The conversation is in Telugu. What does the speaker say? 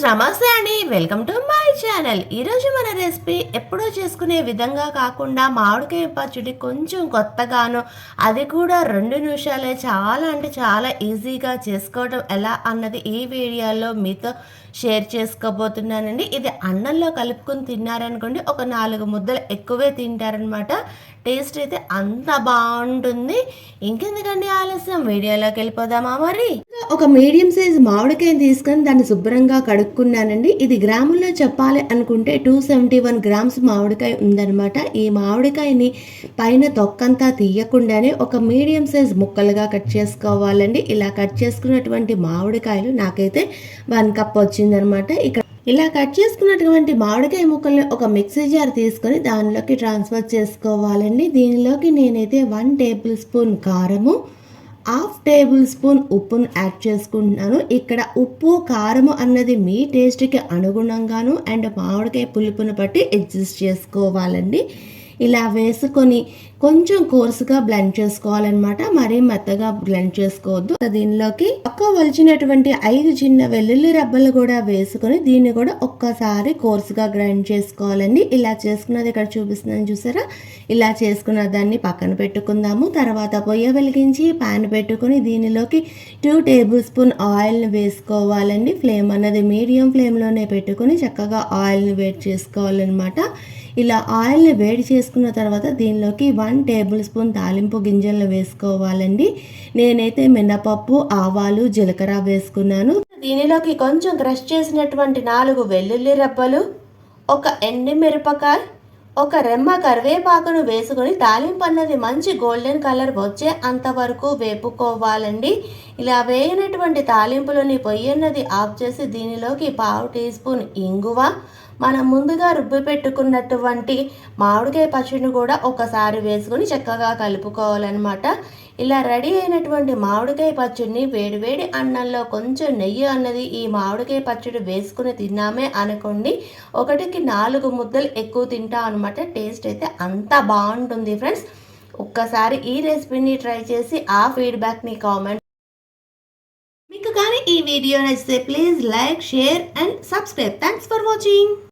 ఫ్రెండ్స్ నమస్తే అండి. Welcome to my channel. ఈరోజు మన రెసిపీ ఎప్పుడో చేసుకునే విధంగా కాకుండా మామిడికాయ పచ్చడి కొంచెం కొత్తగాను అది కూడా రెండు నిమిషాలే చాలా అంటే చాలా ఈజీగా చేసుకోవడం ఎలా అన్నది ఈ వీడియోలో మీతో షేర్ చేసుకోబోతున్నానండి. ఇది అన్నంలో కలుపుకొని తిన్నారనుకోండి ఒక నాలుగు ముద్దలు ఎక్కువే తింటారనమాట. టేస్ట్ అయితే అంత బాగుంటుంది. ఇంకెందుకండి ఆలస్యం? వీడియోలోకి వెళ్ళిపోదామా మరి? ఒక మీడియం సైజ్ మామిడికాయని తీసుకొని దాన్ని శుభ్రంగా కనుక్కున్నానండి. ఇది గ్రాముల్లో చెప్పాలి అనుకుంటే టూ సెవెంటీ వన్ గ్రామ్స్ మామిడికాయ ఉందన్నమాట. ఈ మామిడికాయని పైన తొక్కంతా తీయకుండానే ఒక మీడియం సైజ్ ముక్కలుగా కట్ చేసుకోవాలండి. ఇలా కట్ చేసుకున్నటువంటి మామిడికాయలు నాకైతే వన్ కప్ వచ్చిందనమాట ఇక్కడ ఇలా కట్ చేసుకున్నటువంటి మామిడికాయ ముక్కల్ని ఒక మిక్సీ జార్ తీసుకొని దానిలోకి ట్రాన్స్ఫర్ చేసుకోవాలండి. దీనిలోకి నేనైతే వన్ టేబుల్ స్పూన్ కారము హాఫ్ టేబుల్ స్పూన్ ఉప్పును యాడ్ చేసుకుంటున్నాను. ఇక్కడ ఉప్పు కారము అన్నది మీ టేస్ట్కి అనుగుణంగాను అండ్ మామిడికాయ పులుపును బట్టి అడ్జస్ట్ చేసుకోవాలండి. ఇలా వేసుకొని కొంచెం కోర్సుగా బ్లెండ్ చేసుకోవాలన్నమాట. మరీ మెత్తగా బ్లెండ్ చేసుకోవద్దు. దీనిలోకి పక్క వలిచినటువంటి ఐదు చిన్న వెల్లుల్లి రబ్బలు కూడా వేసుకొని దీన్ని కూడా ఒక్కసారి కోర్సుగా గ్రైండ్ చేసుకోవాలండి. ఇలా చేసుకున్నది ఇక్కడ చూపిస్తున్నాను చూసారా? ఇలా చేసుకున్న దాన్ని పక్కన పెట్టుకుందాము. తర్వాత పొయ్య వెలిగించి పాన్ పెట్టుకొని దీనిలోకి టూ టేబుల్ స్పూన్ ఆయిల్ని వేసుకోవాలండి. ఫ్లేమ్ అన్నది మీడియం ఫ్లేమ్లోనే పెట్టుకొని చక్కగా ఆయిల్ని వేడి చేసుకోవాలన్నమాట. ఇలా ఆయిల్ని వేడి చేసుకున్న తర్వాత దీనిలోకి వన్ టేబుల్ స్పూన్ తాలింపు గింజలను వేసుకోవాలండి. నేనైతే మినపప్పు ఆవాలు జీలకర్ర వేసుకున్నాను. దీనిలోకి కొంచెం క్రష్ చేసినటువంటి నాలుగు వెల్లుల్లి రెబ్బలు ఒక ఎండి మిరపకాయ ఒక రెమ్మ కరివేపాకును వేసుకొని తాలింపు అన్నది మంచి గోల్డెన్ కలర్ వచ్చే అంతవరకు వేపుకోవాలండి. ఇలా వేయనటువంటి తాలింపులోని పొయ్యి అన్నది ఆఫ్ చేసి దీనిలోకి పావు టీ స్పూన్ ఇంగువ మనం ముందుగా రుబ్బి పెట్టుకున్నటువంటి మామిడికాయ పచ్చడిని కూడా ఒకసారి వేసుకొని చక్కగా కలుపుకోవాలన్నమాట. ఇలా రెడీ అయినటువంటి మామిడికాయ పచ్చడిని వేడివేడి అన్నంలో కొంచెం నెయ్యి అన్నది ఈ మామిడికాయ పచ్చడి వేసుకుని తిన్నామే అనుకోండి ఒకటికి నాలుగు ముద్దలు ఎక్కువ తింటాం అనమాట టేస్ట్ అయితే అంత బాగుంటుంది ఫ్రెండ్స్. ఒక్కసారి ఈ రెసిపీని ట్రై చేసి ఆ ఫీడ్బ్యాక్ని కామెంట్ మీకు కానీ ఈ వీడియో నచ్చితే please like share and subscribe. Thanks for watching